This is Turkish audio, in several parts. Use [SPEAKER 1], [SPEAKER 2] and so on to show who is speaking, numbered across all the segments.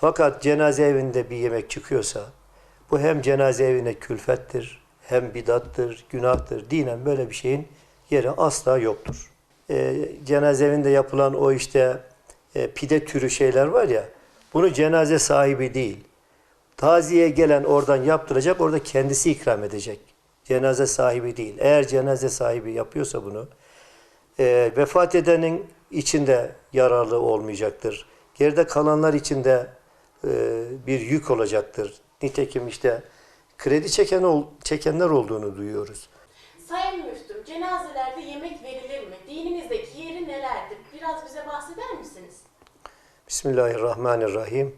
[SPEAKER 1] Fakat cenaze evinde bir yemek çıkıyorsa bu hem cenaze evine külfettir, hem bidattır, günahtır. Dinen böyle bir şeyin yeri asla yoktur. Ee, cenaze evinde yapılan o işte e, pide türü şeyler var ya, bunu cenaze sahibi değil, taziye gelen oradan yaptıracak, orada kendisi ikram edecek. Cenaze sahibi değil. Eğer cenaze sahibi yapıyorsa bunu, e, vefat edenin içinde yararlı olmayacaktır. Geride kalanlar içinde e, bir yük olacaktır. Nitekim işte kredi çeken ol, çekenler olduğunu duyuyoruz.
[SPEAKER 2] Sayın Müftüm, cenazelerde yemek verilir mi? Dinimizdeki yeri nelerdir? Biraz bize bahseder misiniz?
[SPEAKER 1] Bismillahirrahmanirrahim.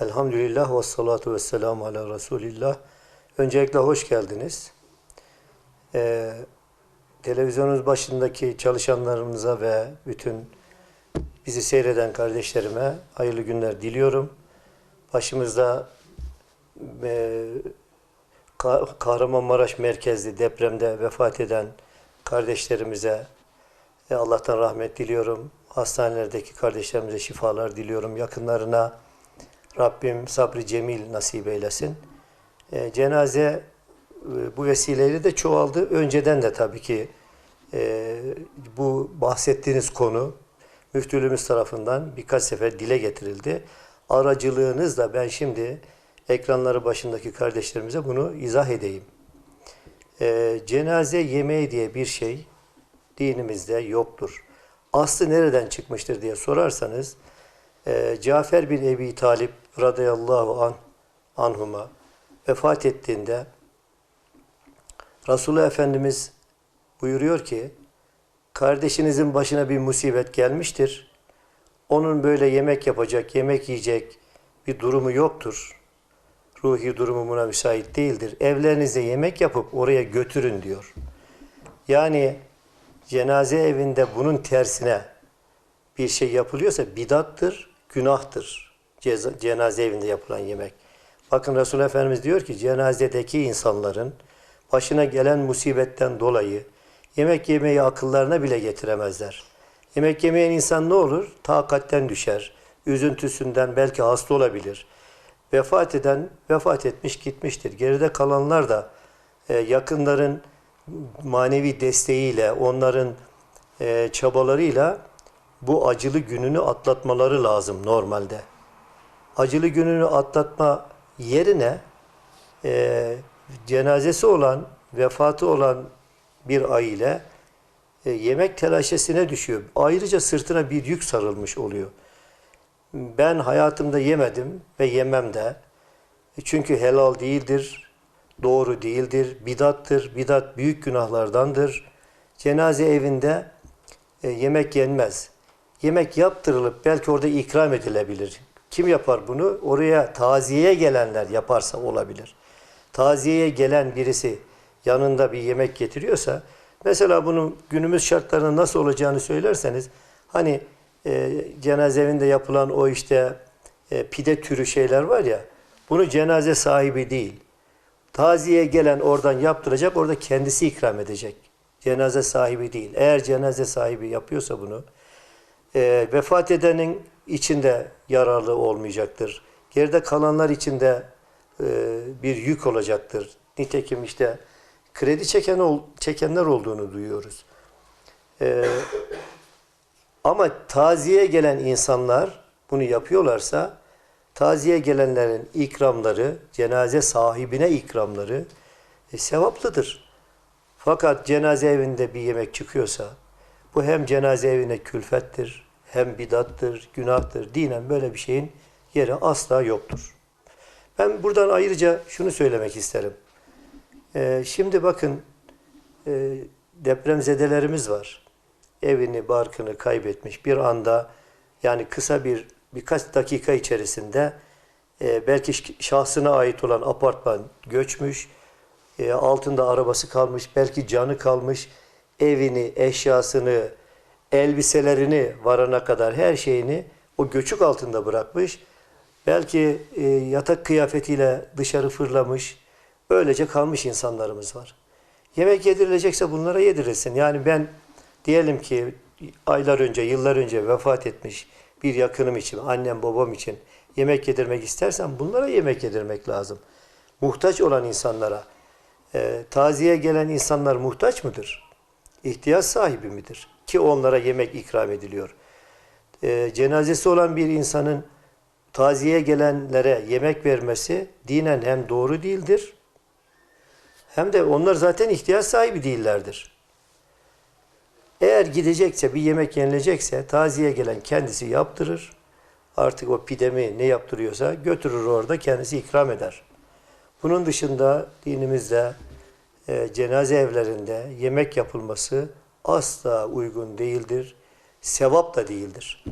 [SPEAKER 1] Elhamdülillah ve salatu ve selamu ala Resulillah. Öncelikle hoş geldiniz. Ee, televizyonun başındaki çalışanlarımıza ve bütün bizi seyreden kardeşlerime hayırlı günler diliyorum. Başımızda e, Ka- Kahramanmaraş merkezli depremde vefat eden kardeşlerimize e, Allah'tan rahmet diliyorum. Hastanelerdeki kardeşlerimize şifalar diliyorum. Yakınlarına Rabbim sabrı cemil nasip eylesin. E, cenaze e, bu vesileyle de çoğaldı. Önceden de tabii ki e, bu bahsettiğiniz konu müftülüğümüz tarafından birkaç sefer dile getirildi. Aracılığınızla ben şimdi ekranları başındaki kardeşlerimize bunu izah edeyim. E, cenaze yemeği diye bir şey dinimizde yoktur. Aslı nereden çıkmıştır diye sorarsanız e, Cafer bin Ebi Talip radıyallahu an, anhuma vefat ettiğinde Resulullah Efendimiz buyuruyor ki kardeşinizin başına bir musibet gelmiştir. Onun böyle yemek yapacak, yemek yiyecek bir durumu yoktur. Ruhi durumu buna müsait değildir. Evlerinize yemek yapıp oraya götürün diyor. Yani cenaze evinde bunun tersine bir şey yapılıyorsa bidattır, günahtır. Ceza- Cenaze evinde yapılan yemek. Bakın Resulullah Efendimiz diyor ki cenazedeki insanların başına gelen musibetten dolayı yemek yemeyi akıllarına bile getiremezler. Yemek yemeyen insan ne olur? Takatten düşer. Üzüntüsünden belki hasta olabilir. Vefat eden vefat etmiş gitmiştir. Geride kalanlar da e, yakınların manevi desteğiyle, onların e, çabalarıyla bu acılı gününü atlatmaları lazım normalde. Acılı gününü atlatma yerine e, cenazesi olan, vefatı olan bir aile e, yemek telaşesine düşüyor. Ayrıca sırtına bir yük sarılmış oluyor. Ben hayatımda yemedim ve yemem de. E, Çünkü helal değildir, doğru değildir, bidattır. Bidat büyük günahlardandır. Cenaze evinde e, yemek yenmez. Yemek yaptırılıp belki orada ikram edilebilir. Kim yapar bunu? Oraya taziyeye gelenler yaparsa olabilir. Taziyeye gelen birisi yanında bir yemek getiriyorsa mesela bunun günümüz şartlarında nasıl olacağını söylerseniz hani e, cenaze evinde yapılan o işte e, pide türü şeyler var ya bunu cenaze sahibi değil. Taziye gelen oradan yaptıracak, orada kendisi ikram edecek. Cenaze sahibi değil. Eğer cenaze sahibi yapıyorsa bunu, e, vefat edenin içinde yararlı olmayacaktır. Geride kalanlar içinde e, bir yük olacaktır. Nitekim işte kredi çeken ol, çekenler olduğunu duyuyoruz. E, ama taziye gelen insanlar bunu yapıyorlarsa taziye gelenlerin ikramları, cenaze sahibine ikramları e, sevaplıdır. Fakat cenaze evinde bir yemek çıkıyorsa bu hem cenaze evine külfettir, hem bidattır, günahtır. Dinen böyle bir şeyin yeri asla yoktur. Ben buradan ayrıca şunu söylemek isterim. Ee, şimdi bakın e, depremzedelerimiz var. Evini, barkını kaybetmiş bir anda yani kısa bir birkaç dakika içerisinde e, belki şahsına ait olan apartman göçmüş, e, altında arabası kalmış, belki canı kalmış, evini, eşyasını, elbiselerini varana kadar her şeyini o göçük altında bırakmış. Belki e, yatak kıyafetiyle dışarı fırlamış, böylece kalmış insanlarımız var. Yemek yedirilecekse bunlara yedirilsin. Yani ben diyelim ki aylar önce, yıllar önce vefat etmiş bir yakınım için, annem babam için yemek yedirmek istersen bunlara yemek yedirmek lazım. Muhtaç olan insanlara. E, taziye gelen insanlar muhtaç mıdır? İhtiyaç sahibi midir? Ki onlara yemek ikram ediliyor. E, cenazesi olan bir insanın taziye gelenlere yemek vermesi dinen hem doğru değildir hem de onlar zaten ihtiyaç sahibi değillerdir. Eğer gidecekse bir yemek yenilecekse taziye gelen kendisi yaptırır. Artık o pidemi ne yaptırıyorsa götürür orada kendisi ikram eder. Bunun dışında dinimizde e, cenaze evlerinde yemek yapılması asla uygun değildir. Sevap da değildir.